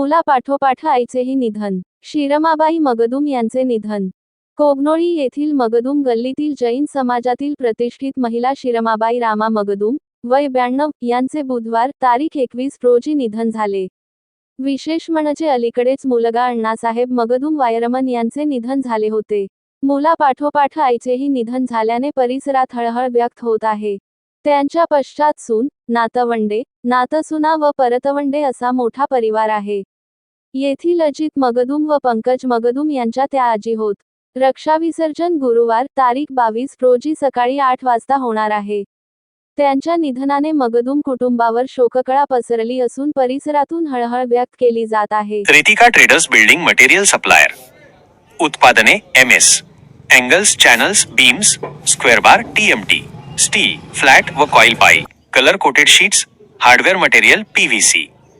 मुलापाठोपाठ आईचेही निधन. शिरमाबाई मगदुम यांचे निधन. कोगनोळी येथील मगदुम गल्लीतील जैन समाजातील प्रतिष्ठित महिला शिरमाबाई रामा मगदुम वय ब्याण्णव यांचे बुधवार तारीख एकवीस रोजी निधन झाले. विशेष म्हणजे अलीकडेच मुलगा अण्णासाहेब मगदुम वायरमन यांचे निधन झाले होते. मुलापाठोपाठ आईचेही निधन झाल्याने परिसरात हळहळ व्यक्त होत आहे. त्यांच्या पश्चात सून नातवंडे नातसुना व परतवंडे असा मोठा परिवार आहे. येथील अजित मगदुम व पंकज मगदुम यांच्या त्या आजी होत. रक्षाविसर्जन गुरुवार तारीख बावीस रोजी सकाळी आठ वाजता होणार आहे. त्यांच्या निधनाने मगदुम कुटुंबावर शोककळा पसरली असून परिसरातून हळहळ व्यक्त केली जात आहे. Ritika traders building material supplier. उत्पादने M S angles channels beams square bar TMT steel flat व कॉइल पाई. Colour coated sheets hardware material PVC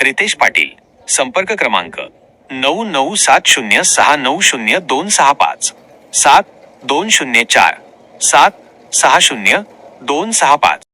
Riteish Patil संपर्क क्रमांक नऊ नऊ सात शून्य सहा नऊ शून्य दोन सहा पाच सात दोन शून्य चार सात सहा शून्य दोन सहा पाच.